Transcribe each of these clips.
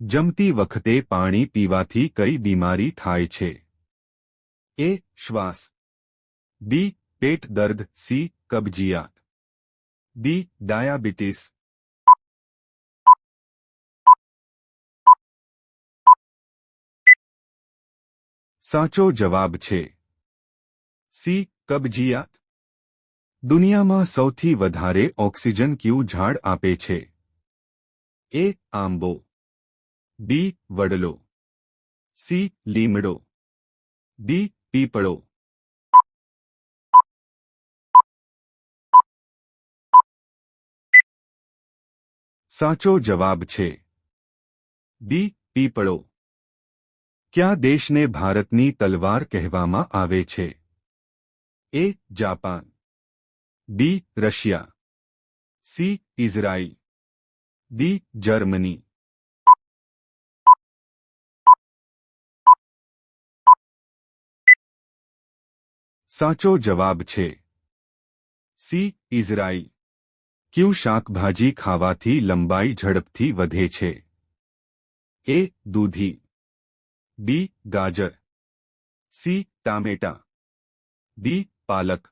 જમતી વખતે પાણી પીવાથી કઈ બીમારી થાય છે એ શ્વાસ બી પેટ દર્દ સી કબજિયાત દી ડાયાબિટીસ સાચો જવાબ છે સી કબજિયાત દુનિયામાં સૌથી વધારે ઓક્સિજન ક્યુ ઝાડ આપે છે એ આંબો बी वडलो सी लीमड़ो डी पीपड़ो साचो जवाब छे दी पीपड़ो क्या देश ने भारत भारतनी तलवार कहवामा आवे छे A Japan B Russia C Israel D Germany साचो जवाब छे सी इजराई क्यों शाकभाजी खावाथी लंबाई झड़पथी वधे छे ए दूधी बी गाजर सी टाटा डी पालक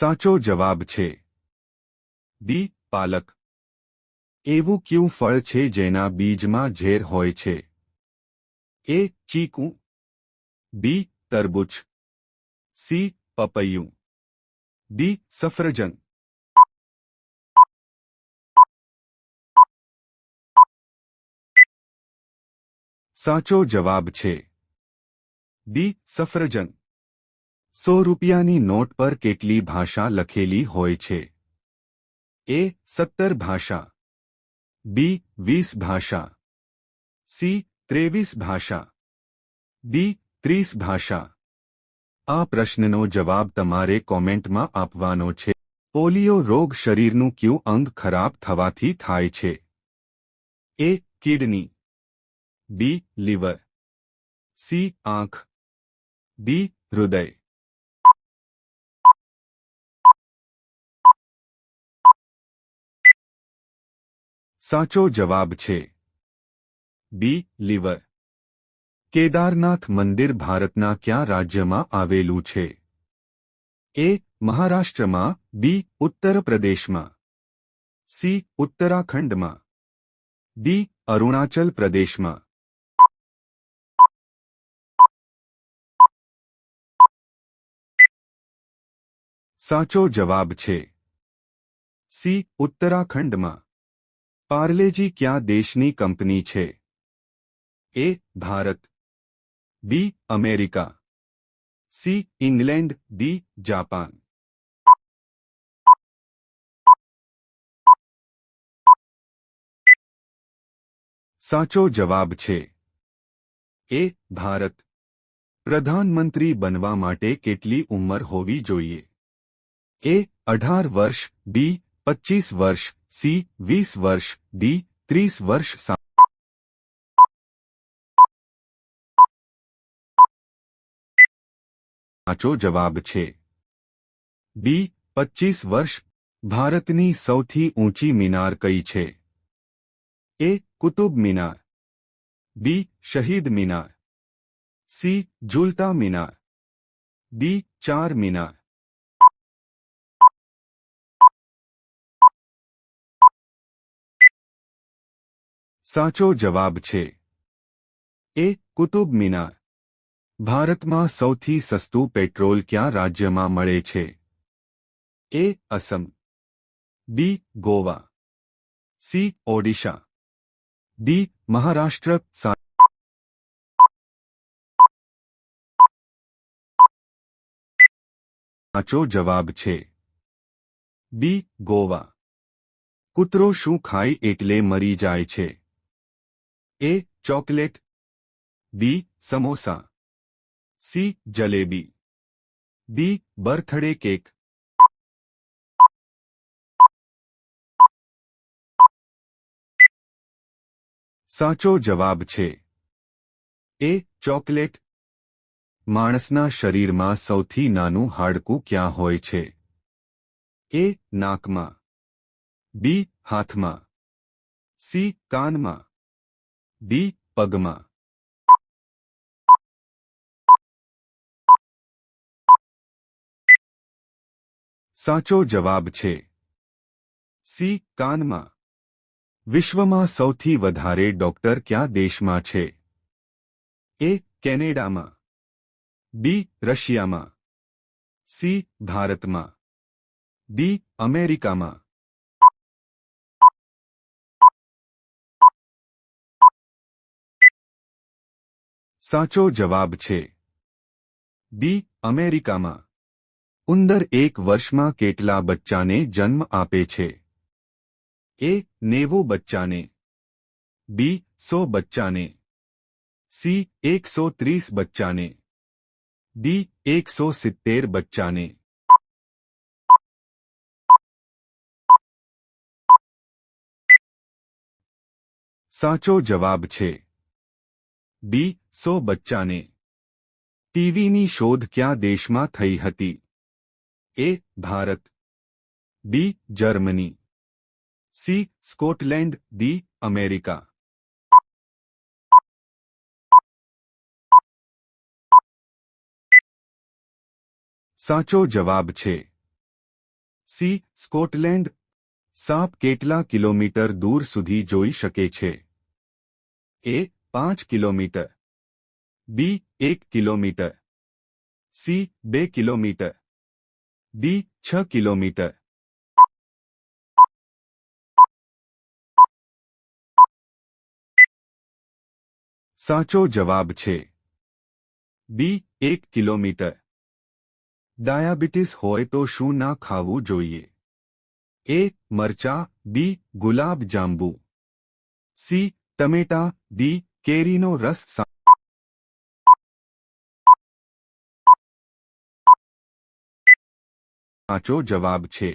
साचो जवाब छे दी पालक એવું કયું ફળ છે જેના બીજમાં ઝેર હોય છે એ ચીકુ બી તરબૂચ સી પપૈયું ડી સફરજન સાચો જવાબ છે ડી સફરજન સો રૂપિયાની નોટ પર કેટલી ભાષા લખેલી હોય છે એ સત્તર ભાષા બી વીસ ભાષા સી ત્રેવીસ ભાષા ડી ત્રીસ ભાષા આ પ્રશ્નનો જવાબ તમારે કોમેન્ટમાં આપવાનો છે પોલિયો રોગ શરીરનું કયું અંગ ખરાબ થવાથી થાય છે A kidney B liver C આંખ ડી હૃદય સાચો જવાબ છે બી liver કેદારનાથ મંદિર ભારત ના કયા રાજ્યમાં આવેલું છે એ મહારાષ્ટ્રમાં બી ઉત્તર પ્રદેશમાં સી ઉત્તરાખંડમાં ડી અરુણાચલ પ્રદેશમાં સાચો જવાબ છે સી ઉત્તરાખંડમાં पार्ले जी क्या देशनी कंपनी छे A Bharat B America C England D Japan साचो जवाब छे ए भारत प्रधानमंत्री बनवा माटे केटली उम्र होवी जोइए ए अठार वर्ष बी पच्चीस वर्ष सी बीस वर्ष डी तीस वर्ष सा साचो जवाब छे बी पच्चीस वर्ष भारतनी सौथी ऊंची मीनार कई छे ए कुतुब मीनार बी शहीद मीनार सी झूलता मीनार डी चार मीनार સાચો જવાબ છે એ કુતુબ મિનાર ભારત માં સૌથી સસ્તું પેટ્રોલ કયા રાજ્યમાં મળે છે A Assam B Goa C Odisha D Maharashtra સાચો જવાબ છે બી ગોવા કુતરો શું ખાય એટલે મરી જાય છે A chocolate B samosa C jalebi D birthday cake સાચો જવાબ છે એ ચોકલેટ માણસના શરીરમાં સૌથી નાનું હાડકું ક્યાં હોય છે એ નાકમાં બી હાથમાં સી કાનમાં डी पगमा साचो जवाब छे सी कानमा विश्वमा સૌથી વધારે ડોક્ટર કયા દેશમાં છે એ કેનેડામાં બી રશિયામાં સી ભારતમાં ડી અમેરિકામાં साचो जवाब छे दी अमेरिका मा उंदर एक वर्ष मा केटला बच्चा ने जन्म आपे छे ए नेवो बच्चा ने बी सौ बच्चा ने सी एक सौ तीस बच्चा ने दी एक सौ सितेर बच्चा ने साचो जवाब छे बी સો બચ્ચાને ટીવીની શોધ ક્યાં દેશમાં થઈ હતી A Bharat B Germany C Scotland D America સાચો જવાબ છે સી સ્કોટલેન્ડ સાપ કેટલા કિલોમીટર દૂર સુધી જોઈ શકે છે એ 5 કિલોમીટર बी एक किलोमीटर सी बे किलोमीटर डी छह किलोमीटर साचो जवाब छे बी एक किलोमीटर डायाबिटीस हो तो शू ना खाव जो ए मरचा बी गुलाब जांबू सी टमेटा दी केरी नो रस सा સાચો જવાબ છે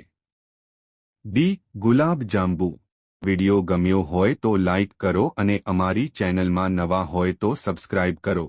બી ગુલાબ જાંબુ વિડિયો ગમ્યો હોય તો લાઇક કરો અને અમારી ચેનલમાં નવા હોય તો સબસ્ક્રાઇબ કરો